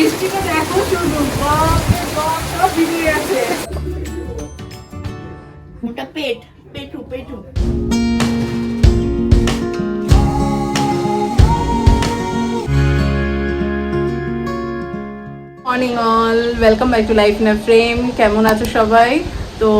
বৃষ্টিটা দেখো শুধু। বাপরে বাপ, সব ভিজে গেছে। ওটা পেট পেটু পেটু। Morning all welcome back to life না ফ্রেম কেমন আছো সবাই? তো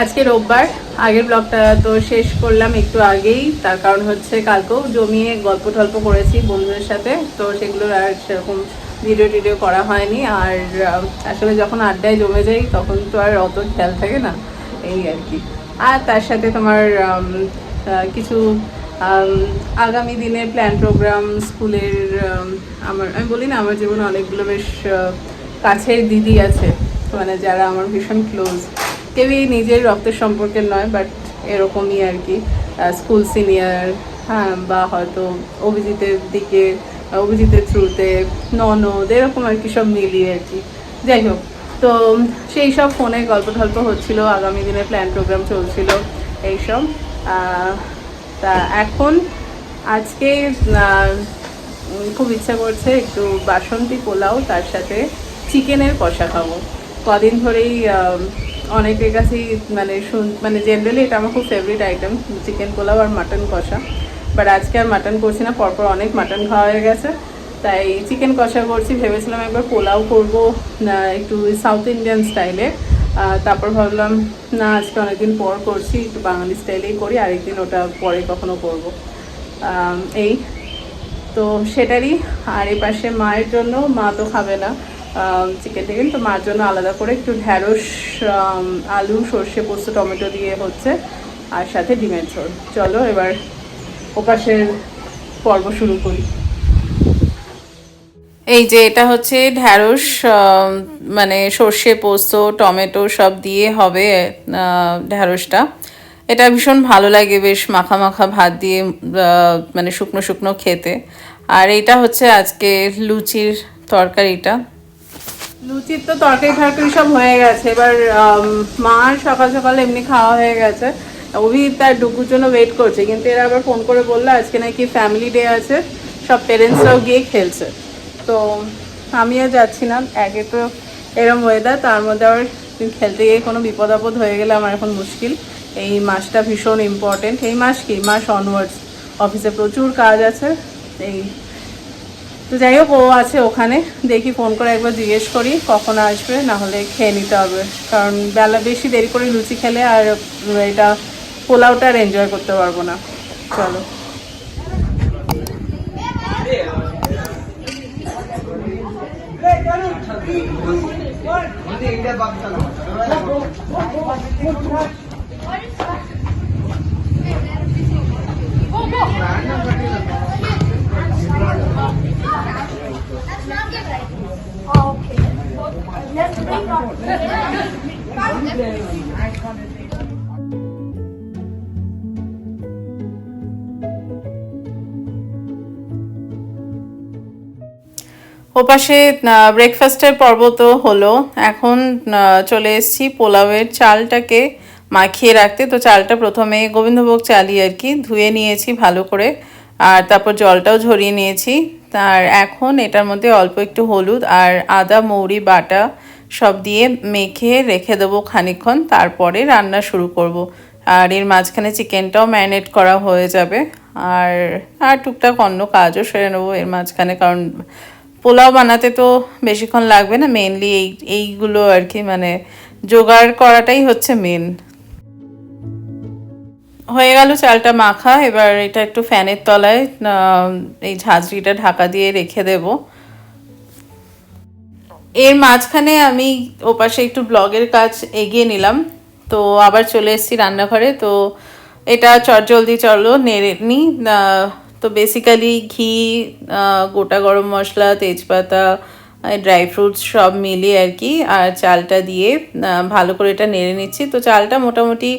আজকে রোববার, আগের ব্লগটা তো শেষ করলাম একটু আগেই, তার কারণ হচ্ছে কালকেও জমিয়ে গল্প টল্প করেছি বন্ধুদের সাথে, তো সেগুলোর আর সেরকম ভিডিও টিডিও করা হয়নি, আর আসলে যখন আড্ডায় জমে যাই তখন তো আর অত খেয়াল থাকে না, এই আর কি। আর তার সাথে তোমার কিছু আগামী দিনের প্ল্যান প্রোগ্রাম স্কুলের আমার, আমি বলি না আমার জীবনে অনেকগুলো বেশ কাছের দিদি আছে মানে যারা আমার ভীষণ ক্লোজ কেউই নিজের রক্তের সম্পর্কের নয় বাট এরকমই আর কি। স্কুল সিনিয়র হ্যাঁ বা হয়তো অভিজিতের দিকে, অভিজিতের থ্রুতে ননদ, এরকম আর কি সব মিলিয়ে আর কি। যাই হোক, তো সেই সব ফোনে গল্প টল্প হচ্ছিল, আগামী দিনে প্ল্যান প্রোগ্রাম চলছিল এইসব। তা এখন আজকে খুব ইচ্ছা করছে একটু বাসন্তী পোলাও, তার সাথে চিকেনের কষা খাব। কদিন ধরেই অনেকের কাছেই মানে শুন মানে জেনারেলি এটা আমার খুব ফেভারিট আইটেম চিকেন পোলাও আর মাটন কষা। বাট আজকে আর মাটন করছি না, পরপর অনেক মাটন খাওয়া হয়ে গেছে। তাই চিকেন কষা করছি, ভেবেছিলাম একবার পোলাও করব একটু সাউথ ইন্ডিয়ান স্টাইলে তারপর ভাবলাম, না, আজকে অনেকদিন পর করছি, একটু বাঙালি স্টাইলেই করি, আরেকদিন ওটা পরে কখনো করব। এই। তো সেটারই, আর এই পাশে মায়ের জন্য মা তো খাবে না। চিকেন টিকেন তো মার জন্য আলাদা করে একটু ঢ্যাঁড়স আলু, সর্ষে, পোস্ত, টমেটো দিয়ে হচ্ছে, আর সাথে ডিমের ঝোল। চলো এবার ওপাশের পর্ব শুরু করি। এই যে এটা হচ্ছে ঢ্যাঁড়স মানে সর্ষে, পোস্ত, টমেটো সব দিয়ে হবে ঢ্যাঁড়সটা। এটা ভীষণ ভালো লাগে, বেশ মাখা মাখা ভাত দিয়ে মানে শুকনো শুকনো খেতে। আর এটা হচ্ছে আজকে লুচির তরকারিটা। লুচির তো তরকারি টরকারি সব হয়ে গেছে। এবার আম, মার সকাল সকাল এমনি খাওয়া হয়ে গেছে। অভি তার ডুকুর জন্য ওয়েট করছে কিন্তু এরা আবার ফোন করে বলল আজকে নাকি ফ্যামিলি ডে আছে সব পেরেন্টসরাও গিয়ে খেলছে। তো আমিও যাচ্ছি না একে তো এরম ওয়েদার তার মধ্যে আবার খেলতে গিয়ে কোনো বিপদ আপদ হয়ে গেলে আমার এখন মুশকিল। এই মাসটা ভীষণ ইম্পর্টেন্ট এই মাস কি? মাস অনওয়ার্ডস অফিসে প্রচুর কাজ আছে এই তো যাই হোক, ও আছে ওখানে। দেখি ফোন করে একবার জিজ্ঞেস করি, কখন আসবে, না হলে খেয়ে নিতে হবে। কারণ বেলা বেশি দেরি করে লুচি খেলে আর এটা পোলাওটা আর এনজয় করতে পারব না। চলো। ওপাশে ব্রেকফাস্টের পর্ব তো হলো। এখন চলে এসেছি পোলাওয়ের চালটাকে মাখিয়ে রাখতে। তো চালটা প্রথমে গোবিন্দভোগ চালি আর কি, ধুয়ে নিয়েছি ভালো করে। আর তারপর জলটাও ঝরিয়ে নিয়েছি। তার এখন এটার মধ্যে অল্প একটু হলুদ আর আদা, মৌরি, বাটা সব দিয়ে মেখে রেখে দেবো খানিকক্ষণ। তারপরে রান্না শুরু করব। আর এর মাঝখানে চিকেনটাও ম্যারিনেট করা হয়ে যাবে। আর আর টুকটাক অন্য কাজও সেরে নেব এর মাঝখানে, কারণ পোলাও বানাতে তো বেশিক্ষণ লাগবে না মেনলি এই এইগুলো আর কি মানে জোগাড় করাটাই হচ্ছে মেন হয়ে গেল চালটা মাখা এবার এটা একটু ফ্যানের তলায় এই ঝাঁঝরিটা ঢাকা দিয়ে রেখে দেব। এর মাঝখানে আমি ওপাশে একটু ব্লগের কাজ এগিয়ে নিলাম তো আবার চলে এসেছি রান্নাঘরে তো এটা চটজলদি চলো নেড়ে নি আহ, তো বেসিক্যালি ঘি গোটা গরম মশলা, তেজপাতা ড্রাই ফ্রুটস সব মিলিয়ে আর কি, আর চালটা দিয়ে ভালো করে এটা নেড়ে নিচ্ছি। তো চালটা মোটামুটি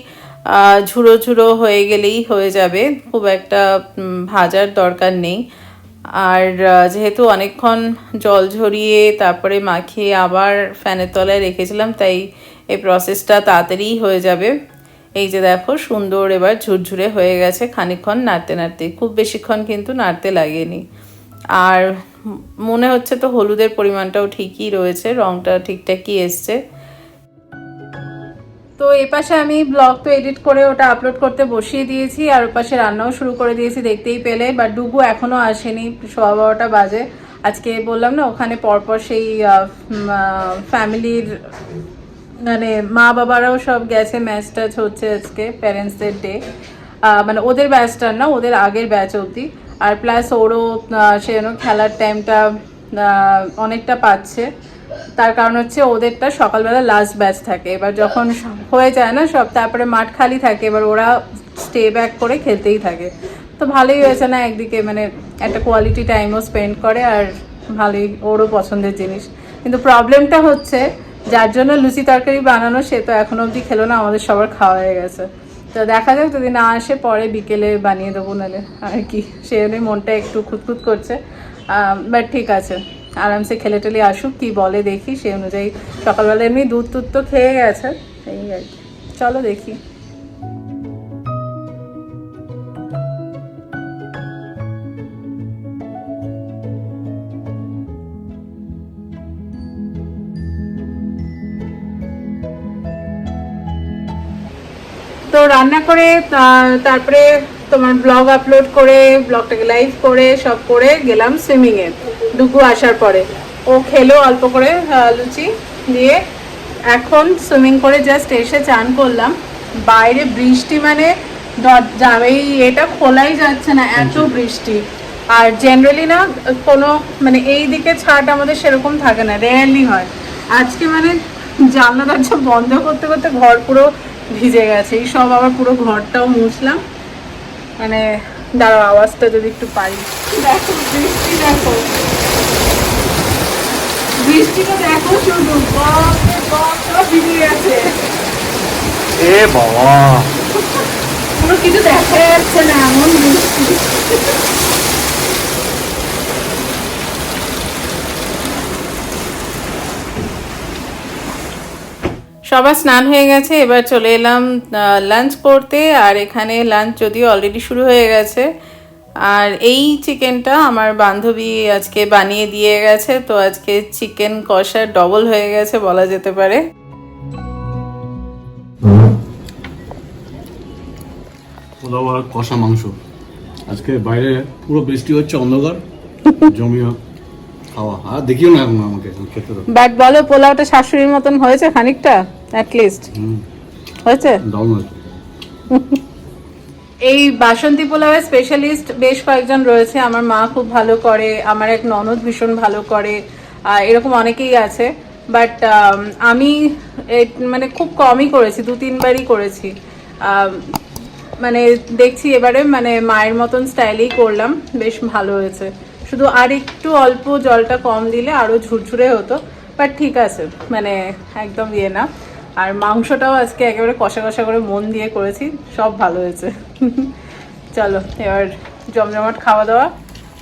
ঝুড়ো ঝুড়ো হয়ে গেলেই হয়ে যাবে। খুব একটা ভাজার দরকার নেই। আর যেহেতু অনেকক্ষণ জল ঝরিয়ে তারপরে মাখিয়ে আবার ফ্যানের তলায় রেখেছিলাম, তাই এই প্রসেসটা তাড়াতাড়ি হয়ে যাবে। এই যে দেখো, সুন্দর এবার ঝুরঝুরে হয়ে গেছে খানিকক্ষণ নাড়তে নাড়তে। খুব বেশিক্ষণ কিন্তু নাড়তে লাগেনি। আর মনে হচ্ছে তো হলুদের পরিমাণটাও ঠিকই রয়েছে, রংটা ঠিকঠাকই এসছে। তো এ পাশে আমি ব্লগ তো এডিট করে ওটা আপলোড করতে বসিয়ে দিয়েছি, আর ওর পাশে রান্নাও শুরু করে দিয়েছি, দেখতেই পেলে। বাট ডুবু এখনও আসেনি, সোয়া বারোটা বাজে। আজকে বললাম না, ওখানে পরপর সেই ফ্যামিলির মানে মা বাবারাও সব গেছে ম্যাচ ট্যাচ হচ্ছে আজকে প্যারেন্টসদের ডে মানে ওদের ব্যাচটা না, ওদের আগের ব্যাচ অবধি। আর প্লাস ওরও সে যেন খেলার টাইমটা অনেকটা পাচ্ছে। তার কারণ হচ্ছে ওদেরটা সকালবেলা লাস্ট ব্যাচ থাকে। এবার যখন হয়ে যায় না সব, তারপরে মাঠ খালি থাকে। এবার ওরা স্টে ব্যাক করে খেলতেই থাকে। তো ভালোই হয়েছে না একদিকে মানে একটা কোয়ালিটি টাইমও স্পেন্ড করে আর ভালোই, ওরও পছন্দের জিনিস। কিন্তু প্রবলেমটা হচ্ছে যার জন্য লুচি তরকারি বানানো সে তো এখনও অবধি খেলো না, আমাদের সবার খাওয়া হয়ে গেছে। তো দেখা যাক যদি না আসে, পরে বিকেলে বানিয়ে দেবো নাহলে আর কি, সে জন্যই মনটা একটু খুঁতখুত করছে। বাট ঠিক আছে, আরামসে খেলে টেলে আসুক, কি বলে দেখি, সে অনুযায়ী সকালবেলা এমনি দুধ টুধ তো খেয়ে গেছে। এই আর কি। চলো দেখি। তো রান্না করে তারপরে তোমার ব্লগ আপলোড করে ব্লগটাকে লাইভ করে সব করে গেলাম সুইমিং এ। ডুগু আসার পরে। ও খেলো অল্প করে লুচি দিয়ে। এখন সুইমিং করে জাস্ট এসে চান করলাম। বাইরে বৃষ্টি মানে এই এটা খোলাই যাচ্ছে না এত বৃষ্টি। আর জেনারেলি না কোনো মানে এই দিকে ছাট আমাদের সেরকম থাকে না রেয়ারলি হয়। আজকে মানে জানলা দরজা বন্ধ করতে করতে ঘর পুরো ভিজে গেছে। এই সব আবার পুরো ঘরটাও মুছলাম। মানে দাঁড়াও আওয়াজটা যদি একটু পাই। দেখো বৃষ্টি দেখো। বৃষ্টিটা দেখো শুধু। ভিজে গেছে। এ বাবা। কোনো কিছু দেখা যাচ্ছে না এমন বৃষ্টি। সবার স্নান হয়ে গেছে, এবার চলে এলাম লাঞ্চ করতে, আর এখানে লাঞ্চ যদিও অলরেডি শুরু হয়ে গেছে। আর এই চিকেনটা আমার বান্ধবী আজকে বানিয়ে দিয়ে গেছে, তো আজকে চিকেন কষা ডবল হয়ে গেছে বলা যেতে পারে। কষা মাংস। আজকে বাইরে পুরো বৃষ্টি হচ্ছে, অন্ধকার জমিও খাওয়া। আর দেখিও না এখন আমাকে খেতে দাও বাট বলো পোলাওটা শাশুড়ির মতন হয়েছে খানিকটা? অ্যাটলিস্ট হুম। হয়েছে? দাও না এই বাসন্তী পোলাওয়ের স্পেশালিস্ট বেশ কয়েকজন রয়েছে। আমার মা খুব ভালো করে আমার এক ননদ ভীষণ ভালো করে এরকম অনেকেই আছে। বাট আমি মানে খুব কমই করেছি দু তিনবারই করেছি। মানে দেখছি এবারে মানে মায়ের মতন স্টাইলেই করলাম বেশ ভালো হয়েছে। শুধু আর একটু অল্প জলটা কম দিলে আরও ঝুরঝুরে হতো বাট ঠিক আছে মানে একদম ইয়ে না। আর মাংসটাও আজকে একেবারে কষা কষা করে মন দিয়ে করেছি, সব ভালো হয়েছে। চলো, এবার জমজমাট খাওয়া দাওয়া।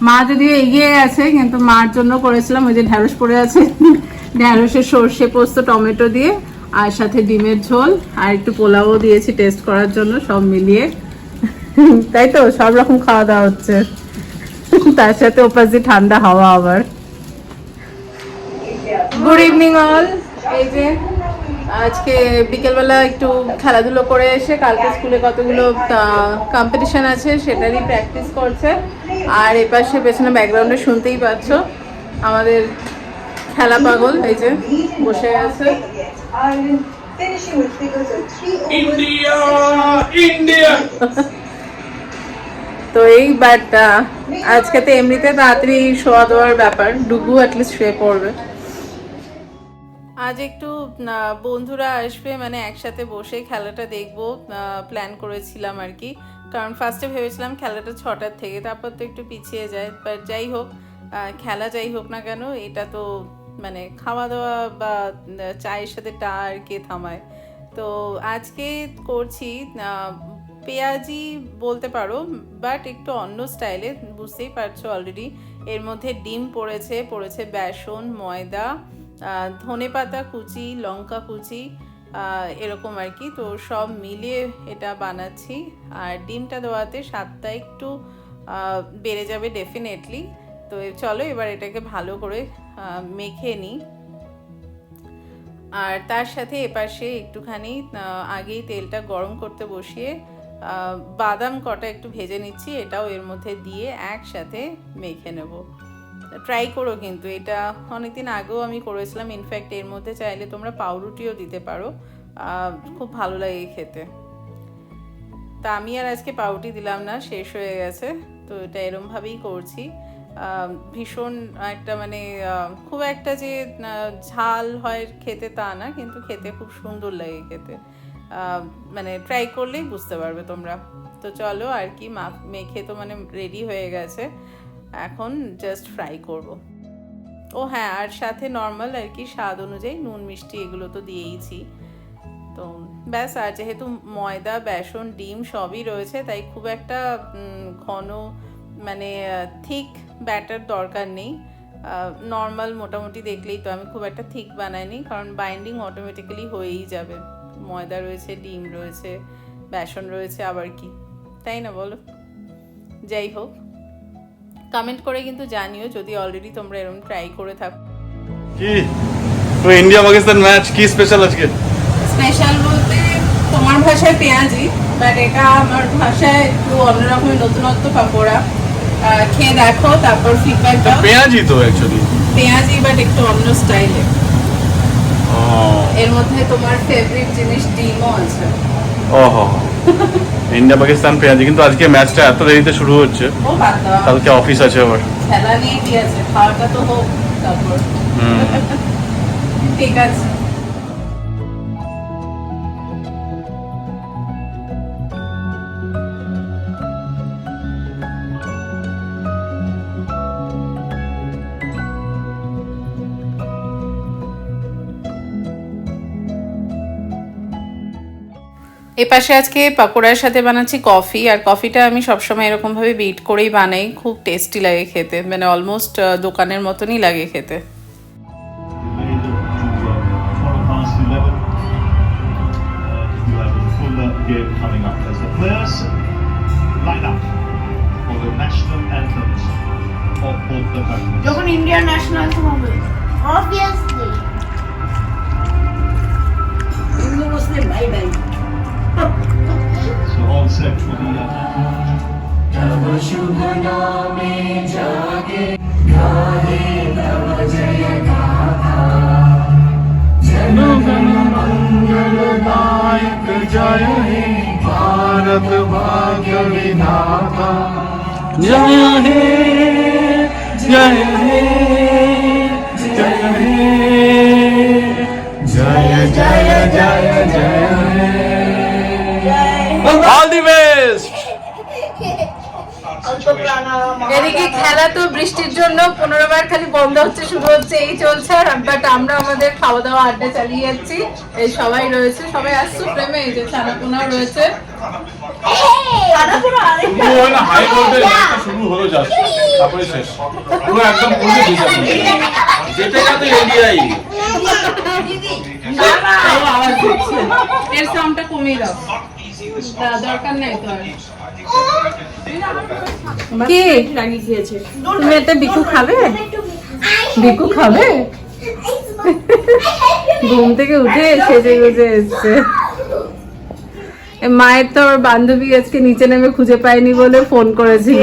মা যদিও এগিয়ে গেছে কিন্তু মার জন্য করেছিলাম, ওই যে ঢ্যাঁড়স পড়ে আছে। ঢ্যাঁড়সের সর্ষে পোস্ত, টমেটো দিয়ে, আর সাথে ডিমের ঝোল, আর একটু পোলাও দিয়েছি টেস্ট করার জন্য, সব মিলিয়ে। তাই তো, সব রকম খাওয়া দাওয়া হচ্ছে। তার সাথে ওপাশ ঠান্ডা হাওয়া আবার। গুড ইভিনিং অল এই যে আজকে বিকেলবেলা একটু খেলাধুলো করে এসে কালকে স্কুলে কতগুলো কম্পিটিশন আছে সেটারই প্র্যাকটিস করছে। আর এপাশে পেছনে ব্যাকগ্রাউন্ডে শুনতেই পাচ্ছ আমাদের খেলা পাগল এই যে বসে আছে. ইন্ডিয়া ইন্ডিয়া তো এই বাট আজকে তো এমনিতে তাড়াতাড়ি শোয়া দেওয়ার ব্যাপার, ডুগু অ্যাটলিস্ট শুয়ে পড়বে। আজ একটু বন্ধুরা আসবে মানে একসাথে বসে খেলাটা দেখব প্ল্যান করেছিলাম আর কি। কারণ ফার্স্টে ভেবেছিলাম খেলাটা ছটার থেকে, তারপর তো একটু পিছিয়ে যায়। বাট যাই হোক খেলা যাই হোক না কেন, এটা তো মানে খাওয়া দাওয়া বা চায়ের সাথে টা আর কে থামায়। তো আজকে করছি পেঁয়াজি বলতে পারো বাট একটু অন্য স্টাইলে বুঝতেই পারছ অলরেডি এর মধ্যে ডিম পড়েছে পড়েছে বেসন, ময়দা ধনে পাতা কুচি, লঙ্কা কুচি এরকম আর কি, তো সব মিলিয়ে এটা বানাচ্ছি। আর ডিমটা দেওয়াতে স্বাদটা একটু বেড়ে যাবে ডেফিনেটলি তো চলো এবার এটাকে ভালো করে মেখে নিই। আর তার সাথে এপাশে একটুখানি আগেই তেলটা গরম করতে বসিয়ে বাদাম কটা একটু ভেজে নিচ্ছি, এটাও এর মধ্যে দিয়ে একসাথে মেখে নেব। ট্রাই করো কিন্তু, এটা অনেকদিন আগেও আমি করেছিলাম ইনফ্যাক্ট এর মধ্যে চাইলে তোমরা পাউরুটিও দিতে পারো খুব ভালো লাগে খেতে। তা আমি আর আজকে পাউরুটি দিলাম না, শেষ হয়ে গেছে, তো এটা এরমভাবেই করছি। ভীষণ একটা মানে খুব একটা যে ঝাল হয় খেতে তা না, কিন্তু খেতে খুব সুন্দর লাগে খেতে। মানে ট্রাই করলেই বুঝতে পারবে তোমরা। তো চলো আর কি, মা- মেখে তো মানে রেডি হয়ে গেছে। এখন জাস্ট ফ্রাই করব। ও হ্যাঁ আর সাথে নর্মাল আর কি স্বাদ অনুযায়ী নুন, মিষ্টি এগুলো তো দিয়েইছি। তো ব্যাস, আর যেহেতু ময়দা, বেসন, ডিম সবই রয়েছে, তাই খুব একটা ঘন মানে থিক ব্যাটার দরকার নেই। নর্মাল মোটামুটি দেখলেই তো আমি খুব একটা থিক বানাইনি, কারণ বাইন্ডিং অটোমেটিক্যালি হয়েই যাবে। ময়দা রয়েছে ডিম রয়েছে বেসন রয়েছে আবার কি? তাই না বলো? যাই হোক কমেন্ট করে কিন্তু জানিও যদি অলরেডি তোমরা এরকম ট্রাই করে থাকো। কি? তো ইন্ডিয়া পাকিস্তান ম্যাচ কি স্পেশাল আজকে? স্পেশাল বলতে তোমার ভাষায় পেঁয়াজি বাট এটা আমার ভাষায় একটু অন্যরকমের নতুনত্ব পাকোড়া খেয়ে দেখো তারপর ফিডব্যাক দাও। পেঁয়াজি তো অ্যাকচুয়ালি পেঁয়াজি বাট একটু অন্য স্টাইলে এর মধ্যে তোমার ফেভারিট জিনিস ডিমও আছে। ওহো। ইন্ডিয়া পাকিস্তান পেঁয়াজি কিন্তু আজকে ম্যাচটা এত দেরিতে শুরু হচ্ছে। কালকে অফিস আছে আবার। খেলা নিয়ে কি আছে? খাওয়াটা তো হোক তারপর। ঠিক আছে। এপাশে আজকে পাকোড়ার সাথে বানাচ্ছি কফি আর কফিটা আমি সবসময় এরকমভাবে বিট করেই বানাই খুব টেস্টি লাগে খেতে মানে অলমোস্ট দোকানের মতনই লাগে খেতে Obviously. Who was the baby? So all set for the uh, जय हे भारत भाग्य विधाता जय हे जय हे जय हे जय जय जय जय এদিকে খেলা তো বৃষ্টির জন্য পনেরো বার খালি বন্ধ হচ্ছে শুরু হচ্ছে এই চলছে বাট আমরা আমাদের খাওয়া দাওয়া আড্ডা চালিয়ে যাচ্ছি। এই সবাই রয়েছে সবাই আসছো প্রেমে এই যে ছানাপোনাও রয়েছে। দাদা পুরো আরেকটা হাই ভোল্টেজ ম্যাচটা শুরু হলো জাস্ট তারপরে শেষ। পুরো একদম যেতে যেতে এরিয়াই তাও আওয়াজ দিচ্ছে। এর সাউন্ডটা কমিয়ে দাও। দরকার নেই তো আর। কি? তুমি এটা বিকু খাবে? বিকু খাবে? ঘুম থেকে উঠে সেজে গুজে এসছে। মায়ের তো বান্ধবী আজকে নিচে নেমে খুঁজে পায়নি বলে ফোন করেছিল।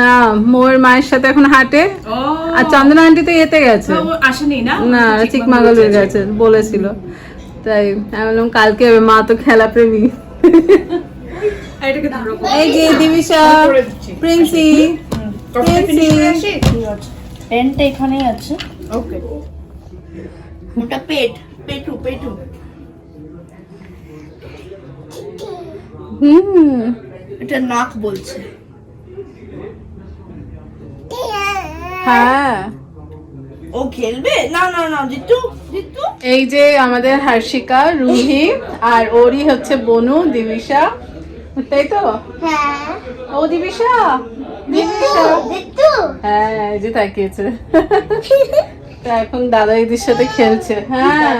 না মোর মায়ের সাথে এখন হাঁটে। আর চন্দনা আন্টি তো এতে গেছে। আসেনি না? না চিকমাগলের গেছে বলেছিল। তাই আমি বললাম কালকে মা তো খেলা প্রেমী এটাকে ধরো। এই যে দিবিশা প্রিন্সি প্রিন্সি। পেনটা এখানেই আছে। ওকে ওটা পেট পেটু পেটু। হুম। এটা নাক বলছে। হ্যাঁ। ও খেলবে? না না না জিতু জিতু। এই যে আমাদের হার্ষিকা রুহি আর ওরই হচ্ছে বনু দিবিশা তাই তো ও দিবিশা? দিবিশা? হ্যাঁ এই যে তাকিয়েছে। তা এখন দাদা দিদির সাথে খেলছে। হ্যাঁ।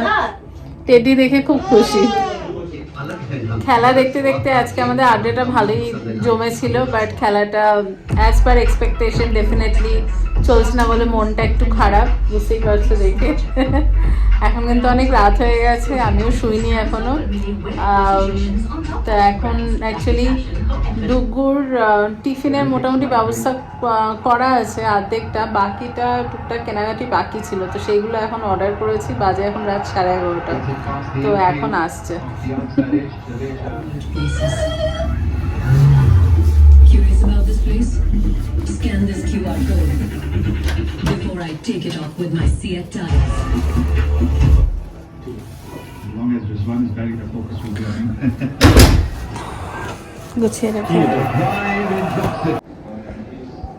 টেডি দেখে খুব খুশি। খেলা দেখতে দেখতে আজকে আমাদের আড্ডাটা ভালোই জমেছিল বাট খেলাটা অ্যাজ পার এক্সপেকটেশন ডেফিনেটলি চলছে না বলে মনটা একটু খারাপ বুঝতেই পারছ দেখে। এখন কিন্তু অনেক রাত হয়ে গেছে আমিও শুইনি এখনও আম, তা এখন অ্যাকচুয়ালি ডুগুর টিফিনের মোটামুটি ব্যবস্থা করা আছে অর্ধেকটা বাকিটা টুকটাক কেনাকাটি বাকি ছিল তো সেইগুলো এখন অর্ডার করেছি বাজে এখন রাত সাড়ে এগারোটা তো এখন আসছে? Scan this QR code before I take it off with my Seat tires. গুছিয়ে রেখে।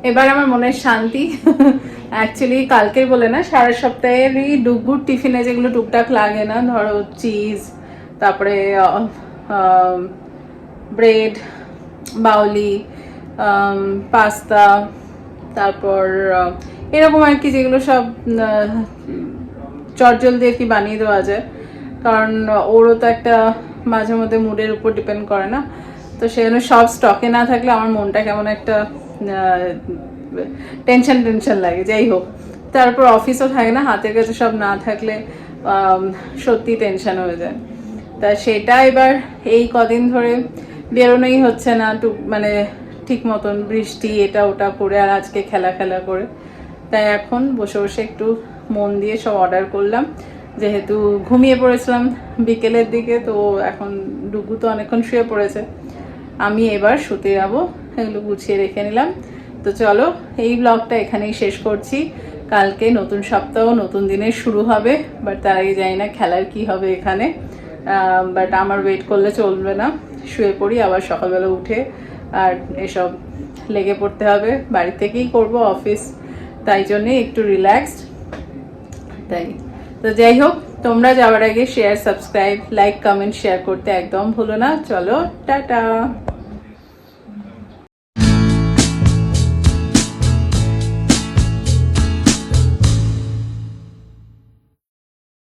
এবার আমার মনের শান্তি। অ্যাকচুয়ালি কালকের বলে না সারা সপ্তাহেরই ডুবুর টিফিনে যেগুলো টুকটাক লাগে না ধরো চিজ তারপরে ব্রেড বাউলি পাস্তা তারপর এরকম আর কি যেগুলো সব চটজল দিয়ে কি বানিয়ে দেওয়া যায়। কারণ ওরও তো একটা মাঝে মধ্যে মুডের উপর ডিপেন্ড করে না। তো সেজন্য সব স্টকে না থাকলে আমার মনটা কেমন একটা টেনশন টেনশন লাগে। যাই হোক, তারপর অফিসও থাকে না, হাতের কাছে সব না থাকলে সত্যি টেনশন হয়ে যায়। তা সেটা এবার এই কদিন ধরে বেরোনোই হচ্ছে না টু মানে ঠিক মতন বৃষ্টি, এটা ওটা করে, আর আজকে খেলা খেলা করে। তাই এখন বসে বসে একটু মন দিয়ে সব অর্ডার করলাম। যেহেতু ঘুমিয়ে পড়েছিলাম বিকেলের দিকে, তো এখন ডুগু তো অনেকক্ষণ শুয়ে পড়েছে। আমি এবার শুতে যাব, এগুলো গুছিয়ে রেখে নিলাম। তো চলো, এই ব্লগটা এখানেই শেষ করছি। কালকে নতুন সপ্তাহ, নতুন দিনে শুরু হবে বাট তার আগে জানি না খেলার কি হবে এখানে। বাট আমার ওয়েট করলে চলবে না। শুয়ে পড়ি, আবার সকালবেলা উঠে আর এসব লেগে পড়তে হবে। বাড়ি থেকেই করব অফিস তাই জন্যে একটু রিল্যাক্সড তাই। তো যাই হোক, তোমরা যাওয়ার আগে share subscribe like comment share করতে একদম ভুলো না। চলো, টাটা!